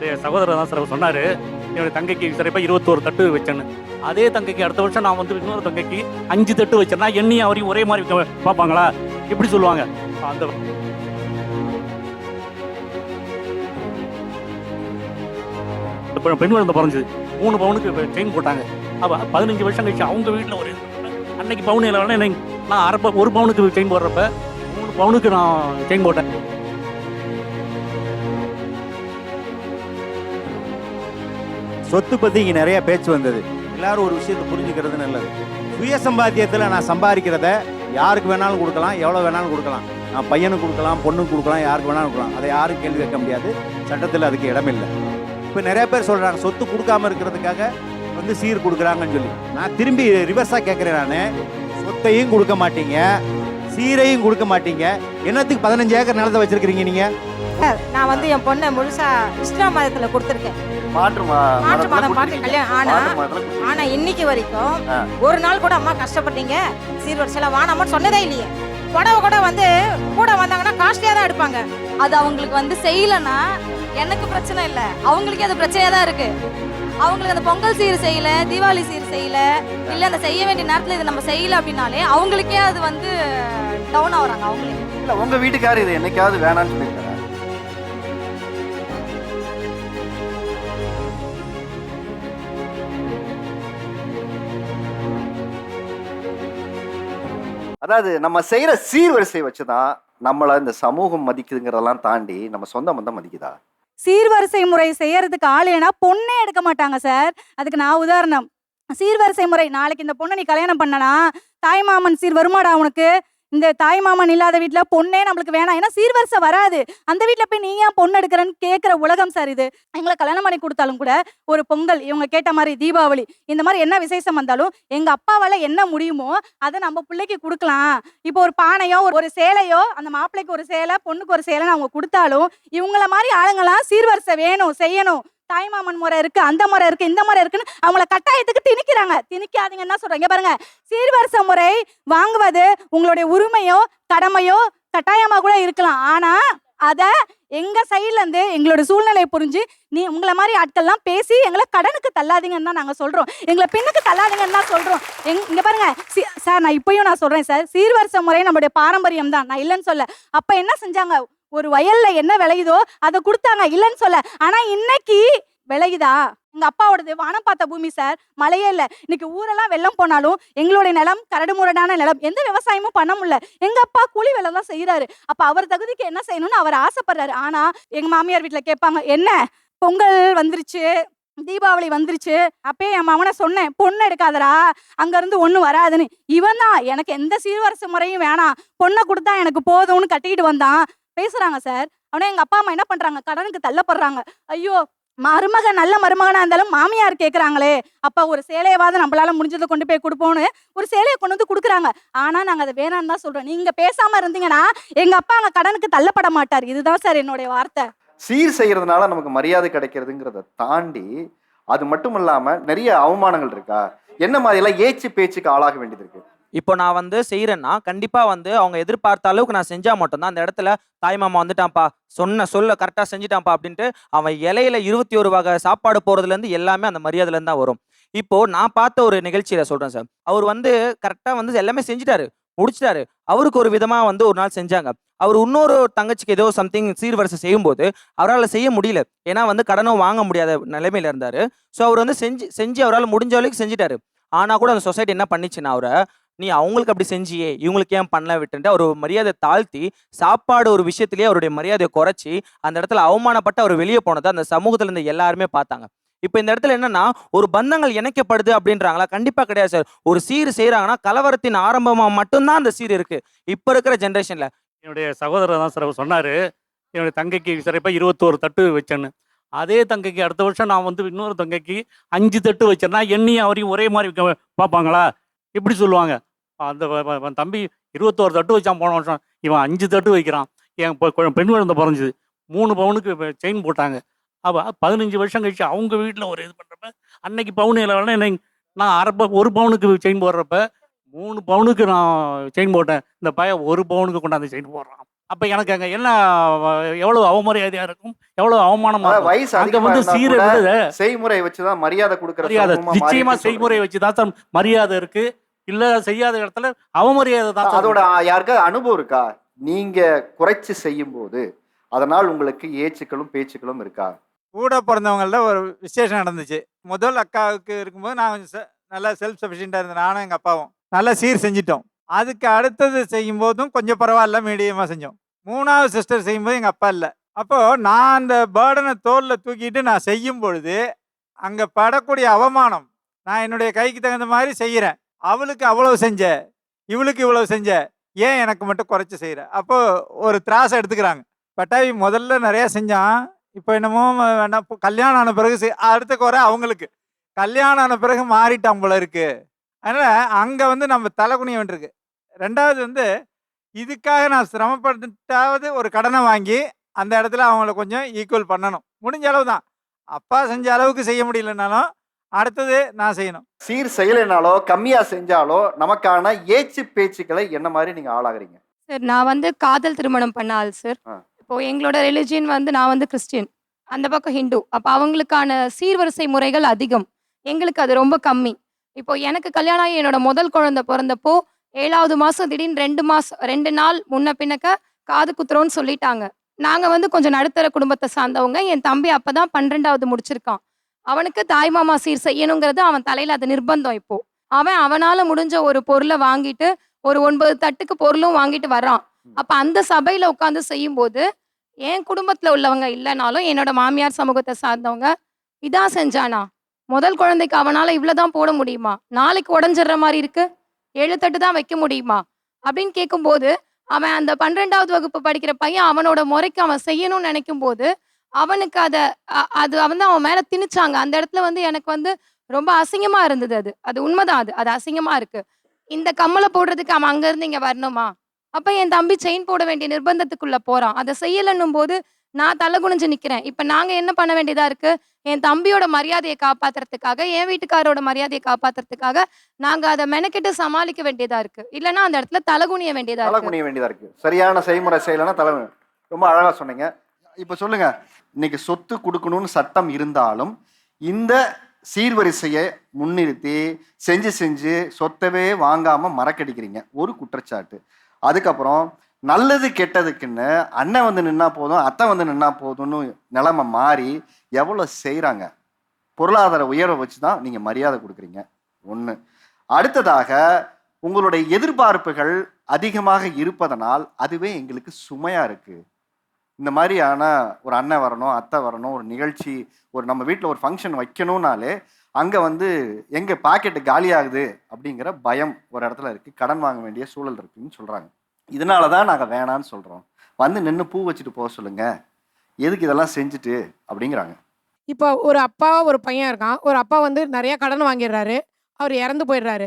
என்னுடைய சகோதரர் தான் சார் சொன்னார். என்னுடைய தங்கைக்கு சிறப்பாக இருபத்தோரு தட்டு வச்சேன்னு. அதே தங்கைக்கு அடுத்த வருஷம் நான் வந்து இன்னொரு தங்கைக்கு அஞ்சு தட்டு வச்சேன்னா என்னையும் அவரையும் ஒரே மாதிரி பார்ப்பாங்களா? எப்படி சொல்லுவாங்க. அந்த பெண் குழந்தை பிறந்தது மூணு பவுனுக்கு செயின் போட்டாங்க. அப்போ பதினஞ்சு வருஷம் கழிச்சு அவங்க வீட்டில் ஒரு அன்னைக்கு பவுன் இல்லை நான் அரை ப- ஒரு பவுனுக்கு செயின் போடுறப்ப மூணு பவுனுக்கு நான் செயின் போட்டேன். சொத்து பற்றி இங்கே நிறைய பேச்சு வந்தது. எல்லாரும் ஒரு விஷயத்தை புரிஞ்சுக்கிறது நல்லது. சுய சம்பாத்தியத்தில் நான் சம்பாதிக்கிறத யாருக்கு வேணாலும் கொடுக்கலாம் எவ்வளோ வேணாலும் கொடுக்கலாம். நான் பையனுக்கு கொடுக்கலாம் பொண்ணுக்கு கொடுக்கலாம் யாருக்கு வேணாலும் கொடுக்கலாம். அதை யாரும் கேள்வி கேட்க முடியாது. சட்டத்தில் அதுக்கு இடமில்லை. இப்போ நிறைய பேர் சொல்கிறாங்க சொத்து கொடுக்காம இருக்கிறதுக்காக வந்து சீர் கொடுக்குறாங்கன்னு சொல்லி. நான் திரும்பி ரிவர்ஸாக கேட்குறேன் நான். சொத்தையும் கொடுக்க மாட்டீங்க சீரையும் கொடுக்க மாட்டீங்க. என்னத்துக்கு பதினஞ்சு ஏக்கர் நிலத்தை வச்சிருக்கிறீங்க நீங்கள் நான் வந்து என் பொண்ணை முழுசாக இஸ்லாம் மதத்தில் கொடுத்துருக்கேன். மாற்று மாற்று மதம் பார்த்து. கல்யாணம். ஆனா. ஆனா இன்னைக்கு வரைக்கும். ஒரு நாள் கூட அம்மா கஷ்டப்பட்டீங்க. சீர்வரிசையில வானாமன்னு சொன்னதே இல்லையே. புடவை கூட வந்து கூட வந்தாங்கன்னா காஸ்ட்லியா தான் எடுப்பாங்க. அது அவங்களுக்கு வந்து செய்யலன்னா எனக்கு பிரச்சனை இல்லை. அவங்களுக்கே அது பிரச்சனையா தான் இருக்கு. அவங்களுக்கு அந்த பொங்கல் சீர் செய்யல தீபாவளி சீர் செய்யல இல்ல அந்த செய்ய வேண்டிய நேரத்துல இதை நம்ம செய்யல அப்படின்னாலே அவங்களுக்கே அது வந்து டவுன் ஆகுறாங்க அவங்களே. இல்ல உங்க வீட்டுக்காரர் இது என்னைக்காவது வேணாம்னு சொல்லியிருக்காரா? அதாவது நம்ம செய்கிற சீர்வரிசை வச்சு தான் நம்மள இந்த சமூகம் மதிக்குதுங்கிறதெல்லாம் தாண்டி நம்ம சொந்த பந்தம் மதிக்குதா? சீர்வரிசை முறை செய்யறதுக்கு ஆளுனா பொண்ணே எடுக்க மாட்டாங்க சார். அதுக்கு நான் உதாரணம். சீர்வரிசை முறை நாளைக்கு இந்த பொண்ணை நீ கல்யாணம் பண்ணனா தாய்மாமன் சீர் வருமாடா உனக்கு? இந்த தாய் மாமன் இல்லாத வீட்டில் பொண்ணே நம்மளுக்கு வேணாம். ஏன்னா சீர்வரிசை வராது. அந்த வீட்டில் போய் நீ ஏன் பொண்ணு எடுக்கிறன்னு கேட்குற உலகம் சார் இது. எங்களை கல்யாணம் பண்ணி கொடுத்தாலும் கூட ஒரு பொங்கல் இவங்க கேட்ட மாதிரி தீபாவளி இந்த மாதிரி என்ன விசேஷம் வந்தாலும் எங்கள் அப்பாவால் என்ன முடியுமோ அதை நம்ம பிள்ளைக்கு கொடுக்கலாம். இப்போ ஒரு பானையோ ஒரு- ஒரு சேலையோ அந்த மாப்பிள்ளைக்கு ஒரு சேலை பொண்ணுக்கு ஒரு சேலைன்னு அவங்க கொடுத்தாலும் இவங்கள மாதிரி ஆளுங்களாம் சீர்வரிசை வேணும் செய்யணும். தாய்மாமன் முறை இருக்கு அந்த முறை இருக்கு இந்த முறை இருக்குன்னு அவங்கள கட்டாயத்துக்கு திணிக்கிறாங்க. திணிக்காதீங்க என்ன சொல்றாங்க? பாருங்க சீர்வரிச முறை வாங்குவது உங்களுடைய உரிமையோ கடமையோ கட்டாயமா கூட இருக்கலாம். ஆனா அத எங்க சைட்ல இருந்து எங்களோட சூழ்நிலையை புரிஞ்சு நீ உங்களை மாதிரி ஆட்கள்லாம் பேசி எங்களை கடனுக்கு தள்ளாதீங்கன்னு தான் நாங்க சொல்றோம். எங்களை பின்னுக்கு தள்ளாதீங்கன்னு தான் சொல்றோம். எங் இங்க பாருங்க சார் நான் இப்பயும் நான் சொல்றேன் சார். சீர்வரிச முறை நம்மளுடைய பாரம்பரியம் தான். நான் இல்லைன்னு சொல்ல. அப்ப என்ன செஞ்சாங்க? ஒரு வயல்ல என்ன விளையுதோ அதை கொடுத்தாங்க இல்லைன்னு சொல்ல. ஆனா இன்னைக்கு விளையுதா? எங்க அப்பாவோடது வானம் பார்த்த பூமி சார். மழையே இல்லை. இன்னைக்கு ஊரெல்லாம் வெள்ளம் போனாலும் எங்களுடைய நிலம் கரடு முரடான நிலம். எந்த விவசாயமும் பண்ண முடியல. எங்க அப்பா கூலி வேலை தான் செய்யறாரு அப்ப அவர் தகுதிக்கு என்ன செய்யணும்னு அவர் ஆசைப்படுறாரு. ஆனா எங்க மாமியார் வீட்டுல கேட்பாங்க என்ன? பொங்கல் வந்துருச்சு தீபாவளி வந்துருச்சு. அப்பயே என் மாமனை சொன்னேன் பொண்ணு எடுக்காதடா. அங்க இருந்து ஒண்ணு வராதுன்னு. இவன் தான். எனக்கு எந்த சீர்வரிசை முறையும் வேணாம். பொண்ணை கொடுத்தா எனக்கு போதும்னு கட்டிக்கிட்டு வந்தான். பேசுறாங்க சார். அவனே எங்க அப்பா அம்மா என்ன பண்றாங்க? கடனுக்கு தள்ளப்படுறாங்க. ஐயோ மருமகன் நல்ல மருமகனா இருந்தாலும் மாமியார் கேட்குறாங்களே அப்போ ஒரு சேலையவாவது நம்மளால முடிஞ்சதை கொண்டு போய் கொடுப்போம்னு ஒரு சேலையை கொண்டு வந்து கொடுக்குறாங்க. ஆனால் நாங்கள் அதை வேணான்னு தான் சொல்கிறோம் நீங்கள் பேசாமல் இருந்தீங்கன்னா எங்கள் அப்பா அங்கே கடனுக்கு தள்ளப்பட மாட்டார். இதுதான் சார் என்னுடைய வார்த்தை. சீர் செய்கிறதுனால நமக்கு மரியாதை கிடைக்கிறதுங்கிறத தாண்டி அது மட்டும் இல்லாமல் நிறைய அவமானங்கள் இருக்கா? என்ன மாதிரிலாம் ஏச்சு பேச்சுக்கு ஆளாக வேண்டியது இருக்குது இப்போ நான் வந்து செய்கிறேன்னா கண்டிப்பாக வந்து அவங்க எதிர்பார்த்த அளவுக்கு நான் செஞ்சால் மட்டும்தான் அந்த இடத்துல தாய்மாமா வந்துட்டான்ப்பா சொன்ன சொல்ல கரெக்டாக செஞ்சுட்டான்ப்பா அப்படின்ட்டு அவன் இலையில இருபத்தி ஒரு வகை சாப்பாடு போகிறதுலேருந்து எல்லாமே அந்த மரியாதையிலேருந்து தான் வரும். இப்போ நான் பார்த்த ஒரு நிகழ்ச்சியில சொல்கிறேன் சார் அவர் வந்து கரெக்டாக வந்து எல்லாமே செஞ்சுட்டாரு முடிச்சிட்டாரு. அவருக்கு ஒரு விதமாக வந்து ஒரு நாள் செஞ்சாங்க. அவர் இன்னொரு தங்கச்சிக்கு ஏதோ சம்திங் சீர்வரிசை செய்யும்போது அவரால் செய்ய முடியல. ஏன்னா வந்து கடனும் வாங்க முடியாத நிலைமையில இருந்தார். ஸோ அவர் வந்து செஞ்சு செஞ்சு அவரால் முடிஞ்ச அளவுக்கு செஞ்சுட்டாரு. ஆனால் கூட அந்த சொசைட்டி என்ன பண்ணிச்சுன்னா அவரை நீ அவங்களுக்கு அப்படி செஞ்சியே இவங்களுக்கு ஏன் பண்ணல விட்டுன்ட்டு அவர் ஒரு மரியாதை தாழ்த்தி சாப்பாடு ஒரு விஷயத்திலேயே அவருடைய மரியாதையை குறைச்சி அந்த இடத்துல அவமானப்பட்டு அவர் வெளியே போனதை அந்த சமூகத்துல இருந்து எல்லாருமே பார்த்தாங்க. இப்போ இந்த இடத்துல என்னன்னா ஒரு பந்தங்கள் இணைக்கப்படுது அப்படின்றாங்களா? கண்டிப்பாக கிடையாது சார். ஒரு சீர் செய்கிறாங்கன்னா கலவரத்தின் ஆரம்பமாக மட்டும்தான் அந்த சீர் இருக்கு. இப்போ இருக்கிற ஜென்ரேஷனில் என்னுடைய சகோதரர் தான் சார் சொன்னார். என்னுடைய தங்கைக்கு சிறப்பாக இருபத்தோரு தட்டு வச்சேன்னு. அதே தங்கைக்கு அடுத்த வருஷம் நான் வந்து இன்னொரு தங்கைக்கு அஞ்சு தட்டு வச்சேன்னா என்னையும் அவரையும் ஒரே மாதிரி பார்ப்பாங்களா? இப்படி சொல்லுவாங்க. அந்த தம்பி இருபத்தோரு தட்டு வச்சான் போன வருஷம். இவன் அஞ்சு தட்டு வைக்கிறான். என் பெண் குழந்தை பிறந்துது. மூணு பவுனுக்கு செயின் போட்டாங்க. அப்போ பதினஞ்சு வருஷம் கழிச்சு அவங்க வீட்டில் ஒரு இது பண்ணுறப்ப அன்னைக்கு பவுன் இல்லை என்ன நான் அரை ஒரு பவுனுக்கு செயின் போடுறப்ப மூணு பவுனுக்கு நான் செயின் போட்டேன். இந்த பையன் ஒரு பவுனுக்கு கொண்டாந்து செயின் போடுறான். அப்ப எனக்கு அங்க என்ன எவ்வளவு அவமரியாதையா இருக்கும்? எவ்வளவு அவமானமா அதாவது இருக்கும்? வயசு அங்க வந்து சீரை செய்முறை மரியாதை கொடுக்கற மரியாதை சமூகமா மாறி நிச்சயமா இருக்குன்னு செய்முறை வச்சுதான் சார் மரியாதை இருக்கு. இல்ல செய்யாத இடத்துல அவமரியாதை தான் அதோட யாருக்காவது அனுபவம் இருக்கா? நீங்க குறைச்சு செய்யும் போது அதனால் உங்களுக்கு ஏச்சுக்களும் பேச்சுக்களும் இருக்கா? கூட பிறந்தவங்கள்ட்ட ஒரு விசேஷம் நடந்துச்சு. முதல் அக்காவுக்கு இருக்கும்போது நான் கொஞ்சம் செ- நல்லா செல்ஃப் சஃபிஷியண்டாக இருந்தேன். நானும் எங்கள் அப்பாவும். நல்லா சீர் செஞ்சிட்டோம். அதுக்கு அடுத்தது செய்யும் போதும் கொஞ்சம் பரவாயில்ல மீடியமாக செஞ்சோம். மூணாவது சிஸ்டர் செய்யும்போது எங்கள் அப்பா இல்லை. அப்போது நான் அந்த பேர்டனை தோளில் தூக்கிட்டு நான் செய்யும் பொழுது அங்கே படக்கூடிய அவமானம் நான் என்னுடைய கைக்கு தகுந்த மாதிரி செய்கிறேன் அவளுக்கு அவ்வளவு செஞ்ச இவளுக்கு இவ்வளவு செஞ்ச ஏன் எனக்கு மட்டும் குறைச்சி செய்கிற அப்போ ஒரு திராசை எடுத்துக்கிறாங்க. பட்டாவி முதல்ல நிறையா செஞ்சான். இப்போ என்னமோ வேண்டாம். கல்யாணம் ஆன பிறகு செய்- அடுத்த குறை அவங்களுக்கு. கல்யாணம் ஆன பிறகு மாறிட்டான் போல இருக்கு. அதனால் அங்கே வந்து நம்ம தலை குனிய வேண்டியிருக்கு. ரெண்டாவது வந்து இதுக்காக நான் சிரமப்பட்டாவது ஒரு கடனை வாங்கி அந்த இடத்துல அவங்கள கொஞ்சம் ஈக்குவல் பண்ணணும். முடிஞ்ச அளவு தான் அப்பா செஞ்ச அளவுக்கு செய்ய முடியலனாலும் அடுத்தது நான் செய்யணும். சீர் செய்யலைனாலோ கம்மியா செஞ்சாலோ நமக்கான ஏச்சு பேச்சுக்களை என்ன மாதிரி நீங்க ஆளாகிறீங்க? சார் நான் வந்து காதல் திருமணம் பண்ண ஆள் சார். இப்போ எங்களோட ரிலிஜியன் வந்து நான் வந்து கிறிஸ்டியன் அந்த பக்கம் ஹிந்து. அப்போ அவங்களுக்கான சீர்வரிசை முறைகள் அதிகம். எங்களுக்கு அது ரொம்ப கம்மி. இப்போ எனக்கு கல்யாணம் ஆகி என்னோட முதல் குழந்தை பிறந்தப்போ ஏழாவது மாதம் திடீர்னு ரெண்டு மாதம் ரெண்டு நாள் முன்ன பின்னக்க காது குத்துறோன்னு சொல்லிட்டாங்க. நாங்கள் வந்து கொஞ்சம் நடுத்தர குடும்பத்தை சார்ந்தவங்க. என் தம்பி அப்போ தான் பன்னிரெண்டாவது முடிச்சிருக்கான். அவனுக்கு தாய் மாமா சீர் செய்யணுங்கிறது அவன் தலையில் அது நிர்பந்தம் இப்போ. அவன் அவனால் முடிஞ்ச ஒரு பொருளை வாங்கிட்டு ஒரு ஒன்பது தட்டுக்கு பொருளும் வாங்கிட்டு வர்றான். அப்ப அந்த சபையில உட்காந்து செய்யும்போது என் குடும்பத்துல உள்ளவங்க இல்லைனாலும் என்னோட மாமியார் சமூகத்தை சார்ந்தவங்க இதான் செஞ்சானா? முதல் குழந்தைக்கு அவனால இவ்வளவுதான் போட முடியுமா? நாளைக்கு உடஞ்சிடுற மாதிரி இருக்கு. ஏழு தட்டு தான் வைக்க முடியுமா? அப்படின்னு கேட்கும்போது அவன் அந்த பன்னிரெண்டாவது வகுப்பு படிக்கிற பையன் அவனோட முறைக்கு அவன் செய்யணும்னு நினைக்கும் போது அவனுக்கு அதை அது வந்து அவன் மேல திணிச்சாங்க. அந்த இடத்துல வந்து எனக்கு வந்து ரொம்ப அசிங்கமா இருந்தது அது. அது உண்மைதான் அது. அது அசிங்கமா இருக்கு. இந்த கம்மலை போடுறதுக்கு அவன் அங்க இருந்து இங்க வரணுமா? அப்ப என் தம்பி செயின் போட வேண்டிய நிர்பந்தத்துக்குள்ள போறான். அதை செய்யலன்னும் போது நான் தலை குனிஞ்சு நிக்கிறேன். இப்ப நாங்க என்ன பண்ண வேண்டியதா இருக்கு? என் தம்பியோட மரியாதையை காப்பாத்துறதுக்காக என் வீட்டுக்காரோட மரியாதையை காப்பாத்துறதுக்காக நாங்க அதை மெனக்கெட்டு சமாளிக்க வேண்டியதா இருக்கு. இல்லைன்னா அந்த இடத்துல தலை குனிய வேண்டியதா தலை இருக்கு. குனிய வேண்டியதா இருக்கு. சரியான செய்முறை செய்யலைன்னா தலை ரொம்ப அழகா சொன்னீங்க. இப்போ சொல்லுங்க. இன்னைக்கு சொத்து கொடுக்கணும்னு சட்டம் இருந்தாலும் இந்த சீர்வரிசையை முன்னிறுத்தி செஞ்சு செஞ்சு சொத்தவே வாங்காம மறக்கடிக்கிறீங்க. ஒரு குற்றச்சாட்டு. அதுக்கப்புறம் நல்லது கெட்டதுக்குன்னு அண்ணன் வந்து நின்னா போதும் அத்தை வந்து நின்னா போதும்னு நிலைமை மாறி எவ்வளோ செய்கிறாங்க பொருளாதார உயர்வை வச்சு தான் நீங்கள் மரியாதை கொடுக்குறீங்க. ஒன்று அடுத்ததாக உங்களுடைய எதிர்பார்ப்புகள் அதிகமாக இருப்பதனால் அதுவே எங்களுக்கு சுமையாக இருக்குது இந்த மாதிரியான ஒரு அண்ணன் வரணும் அத்தை வரணும் ஒரு நிகழ்ச்சி ஒரு நம்ம வீட்டில் ஒரு ஃபங்க்ஷன் வைக்கணும்னாலே அங்கே வந்து எங்கே பாக்கெட்டு காலியாகுது அப்படிங்கிற பயம் ஒரு இடத்துல இருக்குது கடன் வாங்க வேண்டிய சூழல் இருக்குன்னு சொல்கிறாங்க இதனால தான் நாங்கள் வேணான்னு சொல்கிறோம் வந்து நின்று பூ வச்சுட்டு போக சொல்லுங்க. எதுக்கு இதெல்லாம் செஞ்சுட்டு அப்படிங்கிறாங்க. இப்போ ஒரு அப்பா ஒரு பையன் இருக்கான். ஒரு அப்பா வந்து நிறைய கடன் வாங்கிடுறாரு. அவர் இறந்து போயிடுறாரு.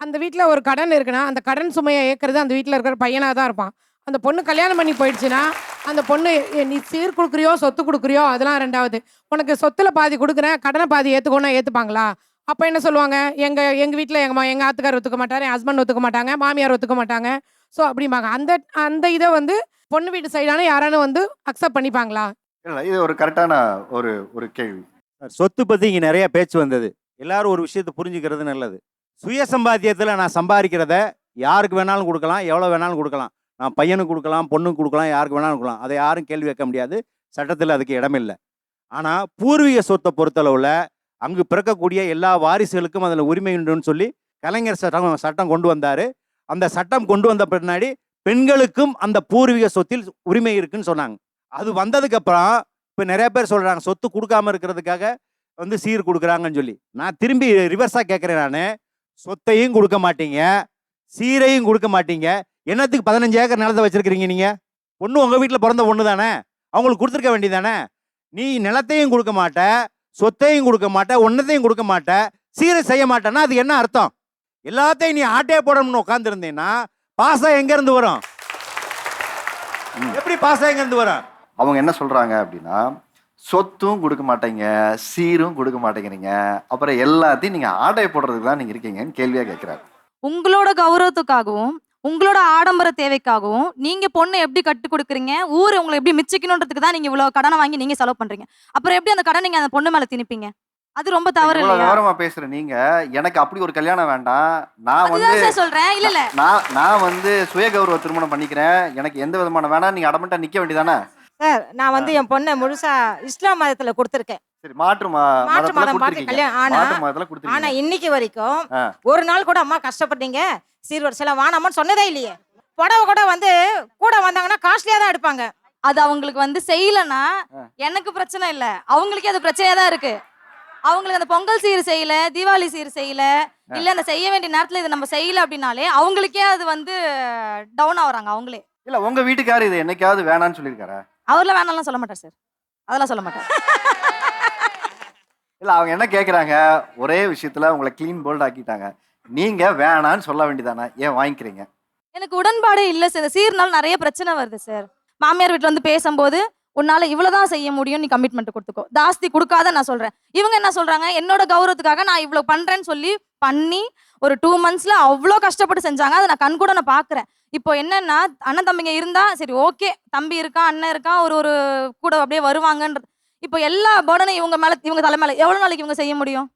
அந்த வீட்டில் ஒரு கடன் இருக்குன்னா அந்த கடன் சுமையை ஏற்கிறது அந்த வீட்டில் இருக்கிற பையனாக தான் இருப்பான். அந்த பொண்ணு கல்யாணம் பண்ணி போயிடுச்சுன்னா அந்த பொண்ணு "ஏ, நீ சீர் கொடுக்குறியோ சொத்து கொடுக்குறியோ அதெல்லாம் ரெண்டாவது. உனக்கு சொத்துல பாதி கொடுக்குறேன் கடனை பாதி ஏற்றுக்கோன்னா ஏற்றுப்பாங்களா அப்போ என்ன சொல்லுவாங்க? எங்கள் எங்கள் வீட்டில் எங்கள் எங்கள் ஆத்துக்கார் ஒத்துக்க மாட்டார் என் ஹஸ்பண்ட் ஒத்துக்க மாட்டாங்க மாமியார் ஒத்துக்க மாட்டாங்க. ஸோ அப்படிம்பாங்க. அந்த அந்த இதை வந்து பொண்ணு வீட்டு சைடான யாரானு வந்து அக்செப்ட் பண்ணிப்பாங்களா? இல்லை இது ஒரு கரெக்டான ஒரு ஒரு கேள்வி. சொத்து பற்றி இங்கே நிறைய பேச்சு வந்தது. எல்லாரும் ஒரு விஷயத்தை புரிஞ்சுக்கிறது நல்லது. சுய சம்பாத்தியத்தில் நான் சம்பாதிக்கிறத யாருக்கு வேணாலும் கொடுக்கலாம் எவ்வளோ வேணாலும் கொடுக்கலாம். நான் பையனுக்கு கொடுக்கலாம் பொண்ணுக்கு கொடுக்கலாம் யாருக்கு வேணாலும் கொடுக்கலாம். அதை யாரும் கேள்வி வைக்க முடியாது. சட்டத்தில் அதுக்கு இடமில்லை. ஆனால் பூர்வீக சொத்தை பொறுத்தளவில் அங்கு பிறக்கக்கூடிய எல்லா வாரிசுகளுக்கும் அதில் உரிமை உண்டுன்னு சொல்லி கலைஞர் சட்டம் சட்டம் கொண்டு வந்தார். அந்த சட்டம் கொண்டு வந்த பின்னாடி பெண்களுக்கும் அந்த பூர்வீக சொத்தில் உரிமை இருக்குன்னு சொன்னாங்க. அது வந்ததுக்கப்புறம் இப்போ நிறைய பேர் சொல்கிறாங்க சொத்து கொடுக்காம இருக்கிறதுக்காக வந்து சீர் கொடுக்குறாங்கன்னு சொல்லி. நான் திரும்பி ரிவர்ஸாக கேட்குறேன் நான். சொத்தையும் கொடுக்க மாட்டீங்க சீரையும் கொடுக்க மாட்டீங்க. என்னத்துக்கு பதினஞ்சு ஏக்கர் நிலத்தை வச்சிருக்கிறீங்க நீங்கள் பொண்ணு உங்கள் வீட்டில் பிறந்த பொண்ணு தானே? அவங்களுக்கு கொடுத்துருக்க வேண்டியதானே? நீ நிலத்தையும் கொடுக்க மாட்ட சொத்தையும் கொடுக்க மாட்ட ஒன்றத்தையும் கொடுக்க மாட்ட சீரை செய்ய மாட்டேன்னா அது என்ன அர்த்தம்? எல்லாத்தையும் நீ ஆட்டே போடணும்னு உட்காந்துருந்தீங்கன்னா பாசம் எங்கேருந்து வரும்? எப்படி பாசம் எங்கேருந்து வரும்? அவங்க என்ன சொல்றாங்க அப்படின்னா சொத்தும் கொடுக்க மாட்டேங்க சீரும் கொடுக்க மாட்டேங்கிறீங்க. அப்புறம் எல்லாத்தையும் நீங்க ஆடை போடுறதுக்கு தான் நீங்க இருக்கீங்கன்னு கேள்வியா கேட்கிறாரு உங்களோட கௌரவத்துக்காகவும் உங்களோட ஆடம்பர தேவைக்காகவும் நீங்க பொண்ணை எப்படி கட்டு கொடுக்குறீங்க? ஊர் உங்களை எப்படி மிச்சிக்கணுன்றதுக்கு தான் நீங்க இவ்வளவு கடனை வாங்கி நீங்க செலவு பண்றீங்க. அப்புறம் எப்படி அந்த கடன் நீங்க அந்த பொண்ணு மேல திணிப்பீங்க? அது ரொம்ப தவறு இல்லையா? விவரமா பேசுற நீங்க. எனக்கு அப்படி ஒரு கல்யாணம் வேண்டாம். நான் வந்து சொல்றேன். இல்ல இல்ல. நான் நான் வந்து சுய கௌரவ திருமணம் பண்ணிக்கிறேன். எனக்கு எந்த விதமான வேணாம். நீங்க அடமெண்டா நிக்க வேண்டியதானே? சார் நான் வந்து என் பொண்ணை முழுசா இஸ்லாம் மதத்துல கொடுத்துருக்கேன். சரி மாற்று மாற்று மதம் பார்த்து கல்யாணம் ஆனா ஆனா இன்னைக்கு வரைக்கும். ஒரு நாள் கூட அம்மா கஷ்டப்பட்டீங்க. சீர்வரிசைலாம் வானாமான்னு சொன்னதே இல்லையே. புடவை கூட வந்து கூட வந்தாங்கன்னா காஸ்ட்லியா தான் எடுப்பாங்க. அது அவங்களுக்கு வந்து செய்யலன்னா எனக்கு பிரச்சனை இல்ல. அவங்களுக்கே அது பிரச்சனையா தான் இருக்கு. அவங்களுக்கு அந்த பொங்கல் சீர் செய்யல தீபாவளி சீர் செய்யல இல்ல அந்த செய்ய வேண்டிய நேரத்துல இதை நம்ம செய்யல அப்படின்னாலே அவங்களுக்கே அது வந்து டவுன் ஆகுறாங்க அவங்களே. இல்ல உங்க வீட்டுக்காரர் இது என்னைக்காவது வேணாம்னு சொல்லியிருக்காரா? அவர்லாம் வேணாம்லாம் சொல்ல மாட்டார் சார். அதெல்லாம் சொல்ல மாட்டார். இல்லை அவங்க என்ன கேட்குறாங்க ஒரே விஷயத்தில் உங்களை க்ளீன் போல்ட் ஆக்கிட்டாங்க. நீங்கள் வேணான்னு சொல்ல வேண்டியதானே? ஏன் வாங்கிக்கிறீங்க? எனக்கு உடன்பாடே இல்லை சார் சீர்னால நிறைய பிரச்சனை வருது சார் மாமியார் வீட்டில் வந்து பேசும்போது உன்னால இவ்வளவுதான் செய்ய முடியும் நீ கமிட்மெண்ட் கொடுத்துக்கோ. ஜாஸ்தி கொடுக்காத நான் சொல்றேன். இவங்க என்ன சொல்றாங்க? என்னோட கௌரவத்துக்காக நான் இவ்வளவு பண்றேன்னு சொல்லி பண்ணி ஒரு டூ மந்த்ஸ்ல அவ்வளோ கஷ்டப்பட்டு செஞ்சாங்க. அதை நான் கண் கூட நான் பாக்குறேன். இப்போ என்னன்னா அண்ணன் தம்பிங்க இருந்தா சரி ஓகே தம்பி இருக்கான் அண்ணன் இருக்கான் ஒரு ஒரு கூட அப்படியே வருவாங்கன்றது இப்போ எல்லா பேர்டனும் இவங்க மேல இவங்க தலை மேல எவ்வளவு நாளைக்கு இவங்க செய்ய முடியும்?